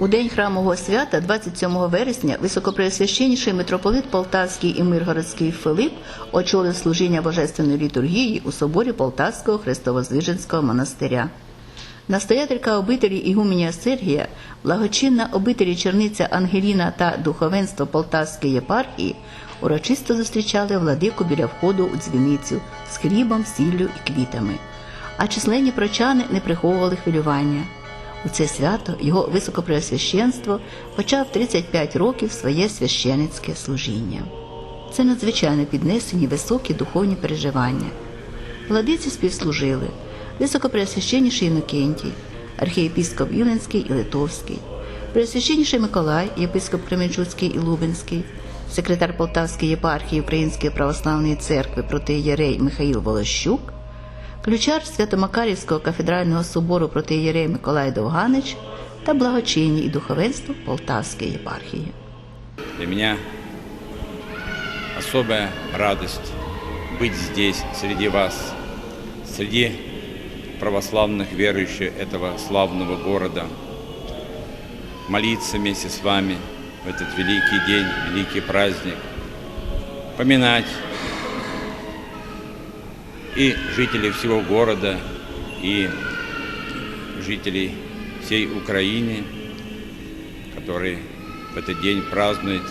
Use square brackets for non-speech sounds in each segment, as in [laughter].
У день храмового свята, 27 вересня, високопреосвященніший митрополит Полтавський і Миргородський Филип очолив служіння божественної літургії у соборі Полтавського Христовоздвиженського монастиря. Настоятелька обителі Ігуменя Сергія, благочинна обителі черниця Ангеліна та духовенство Полтавської єпархії урочисто зустрічали владику біля входу у дзвіницю з хлібом, сіллю і квітами. А численні прочани не приховували хвилювання. У це свято його високопреосвященство почав 35 років своє священицьке служіння. Це надзвичайно піднесені високі духовні переживання. Владиці співслужили високопреосвященніший Інокентій, архієпископ Віленський і Литовський, преосвященніший Миколай, єпископ Кременчуцький і Лубенський, секретар Полтавської єпархії Української православної церкви протиєрей Михаїл Волощук, ключар Свято-Макарівського кафедрального собору протиєрей Миколай Довганич та благочинні і духовенство Полтавської єпархії. Для меня особая радость быть здесь, среди вас, среди православных верующих этого славного города, молиться вместе с вами в этот великий день, великий праздник, поминать и жителей всего города, и жителей всей Украины, которые в этот день празднуют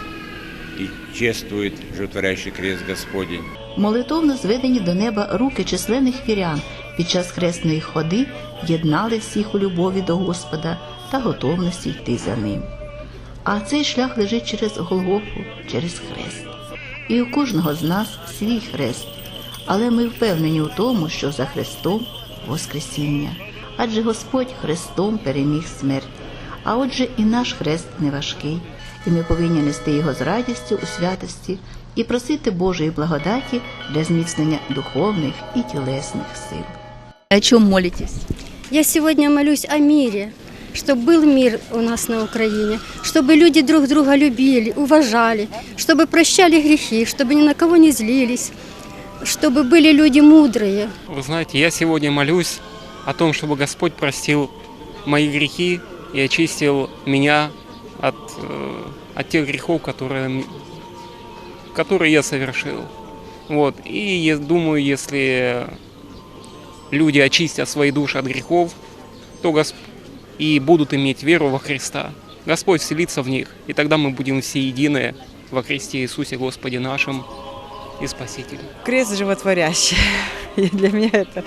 и чествуют животворящий крест Господень. Молитовно зведені до неба руки численних вірян під час хресної ходи єднали всіх у любові до Господа та готовності йти за ним. А цей шлях лежить через Голгофу, через хрест. І у кожного з нас свій хрест. Але ми впевнені у тому, що за Христом Воскресіння. Адже Господь Христом переміг смерть. А отже, і наш хрест не важкий, і ми повинні нести його з радістю у святості і просити Божої благодаті для зміцнення духовних і тілесних сил. О чому молитесь? Я сегодня молюсь о мире, чтобы был мир у нас на Украине, чтобы люди друг друга любили, уважали, чтобы прощали грехи, чтобы ни на кого не злились, Чтобы были люди мудрые. Вы знаете, я сегодня молюсь о том, чтобы Господь простил мои грехи и очистил меня от, э, от тех грехов, которые, которые я совершил. Вот. И я думаю, если люди очистят свои души от грехов, то Госп... и будут иметь веру во Христа, Господь вселится в них, и тогда мы будем все едины во Христе Иисусе Господе нашим и Спасителе. Крест животворящий. [laughs] И для меня это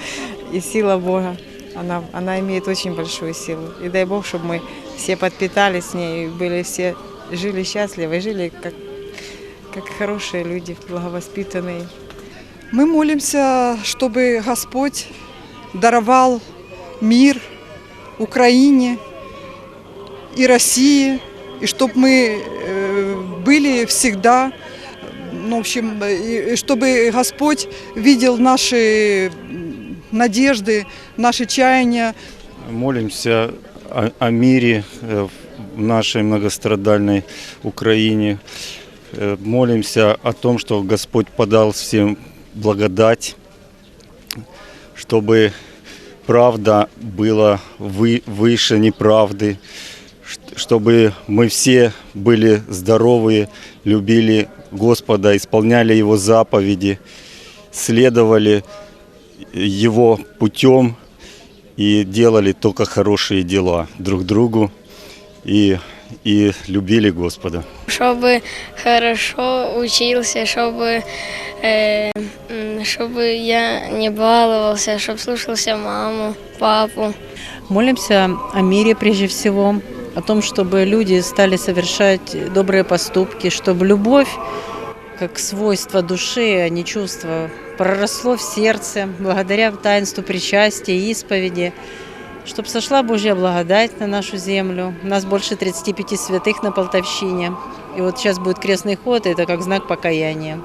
и сила Бога. Она, она имеет очень большую силу. И дай Бог, чтобы мы все подпитались с ней, и были все, жили счастливо, и жили как, как хорошие люди, благовоспитанные. Мы молимся, чтобы Господь даровал мир Украине и России, и чтобы мы э, были всегда, ну, в общем, и чтобы Господь видел наши надежды, наши чаяния, Молимся о, о мире э, в нашей многострадальной Украине. Э, Молимся о том, что Господь подал всем благодать, чтобы правда была вы- выше неправды, чтобы мы все были здоровые, любили Господа, исполняли Его заповеди, следовали Его путем и делали только хорошие дела друг другу и, и любили Господа. чтобы хорошо учился, чтобы, э, чтобы я не баловался, чтобы слушался маму, папу. Молимся о мире прежде всего, о том, чтобы люди стали совершать добрые поступки, чтобы любовь, как свойство души, а не чувство, проросло в сердце благодаря таинству причастия и исповеди, чтобы сошла Божья благодать на нашу землю. У нас больше 35 святых на Полтавщине. И вот сейчас будет крестный ход, и это как знак покаяния.